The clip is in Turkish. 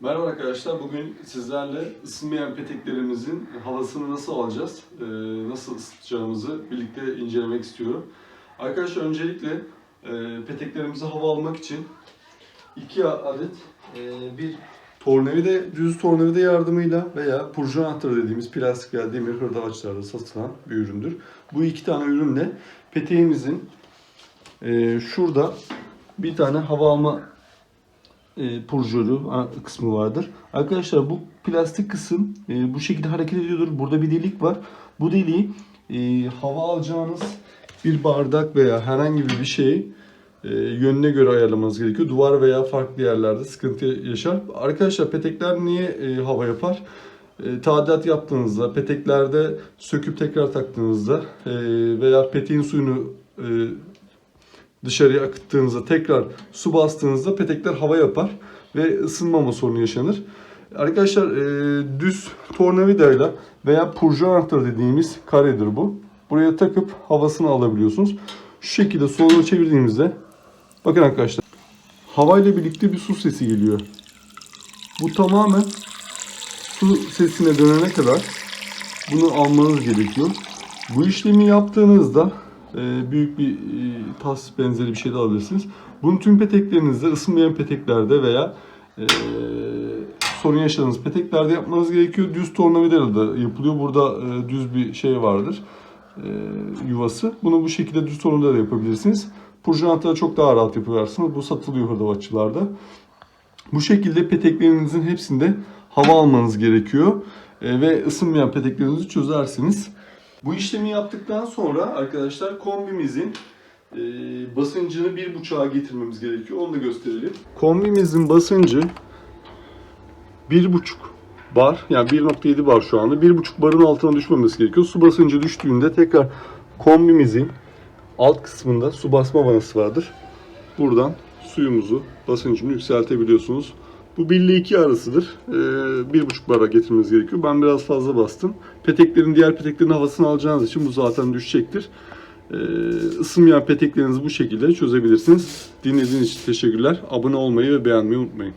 Merhaba arkadaşlar. Bugün sizlerle ısınmayan peteklerimizin havasını nasıl alacağız, nasıl ısıtacağımızı birlikte incelemek istiyorum. Arkadaşlar öncelikle peteklerimize hava almak için iki adet bir tornavida, düz tornavida yardımıyla veya purcu anahtarı dediğimiz plastik veya demir hırdavatçılarda satılan bir üründür. Bu iki tane ürünle peteğimizin şurada bir tane hava alma e, a- kısmı vardır. Arkadaşlar bu plastik kısım e, bu şekilde hareket ediyordur. Burada bir delik var. Bu deliği e, hava alacağınız bir bardak veya herhangi bir şeyi e, yönüne göre ayarlamanız gerekiyor. Duvar veya farklı yerlerde sıkıntı yaşar. Arkadaşlar petekler niye e, hava yapar? E, tadilat yaptığınızda, peteklerde söküp tekrar taktığınızda e, veya peteğin suyunu e, dışarıya akıttığınızda tekrar su bastığınızda petekler hava yapar ve ısınmama sorunu yaşanır. Arkadaşlar e, düz tornavidayla veya anahtarı dediğimiz karedir bu. Buraya takıp havasını alabiliyorsunuz. Şu şekilde sola çevirdiğimizde bakın arkadaşlar havayla birlikte bir su sesi geliyor. Bu tamamen su sesine dönene kadar bunu almanız gerekiyor. Bu işlemi yaptığınızda büyük bir e, tas benzeri bir şey de alabilirsiniz. Bunu tüm peteklerinizde ısınmayan peteklerde veya e, sorun yaşadığınız peteklerde yapmanız gerekiyor. Düz tornavidayla da yapılıyor. Burada e, düz bir şey vardır. e, yuvası. Bunu bu şekilde düz tornavidayla yapabilirsiniz. Purjanatları çok daha rahat yaparsınız. Bu satılıyor hırdavatçılarda. Bu şekilde peteklerinizin hepsinde hava almanız gerekiyor. E, ve ısınmayan peteklerinizi çözersiniz. Bu işlemi yaptıktan sonra arkadaşlar kombimizin e, basıncını bir buçuğa getirmemiz gerekiyor. Onu da gösterelim. Kombimizin basıncı bir buçuk bar yani 1.7 bar şu anda. Bir buçuk barın altına düşmemesi gerekiyor. Su basıncı düştüğünde tekrar kombimizin alt kısmında su basma vanası vardır. Buradan suyumuzu, basıncını yükseltebiliyorsunuz. Bu 1 ile 2 arasıdır. Ee, 1,5 bara getirmeniz gerekiyor. Ben biraz fazla bastım. Peteklerin diğer peteklerin havasını alacağınız için bu zaten düşecektir. Ee, ısınmayan peteklerinizi bu şekilde çözebilirsiniz. Dinlediğiniz için teşekkürler. Abone olmayı ve beğenmeyi unutmayın.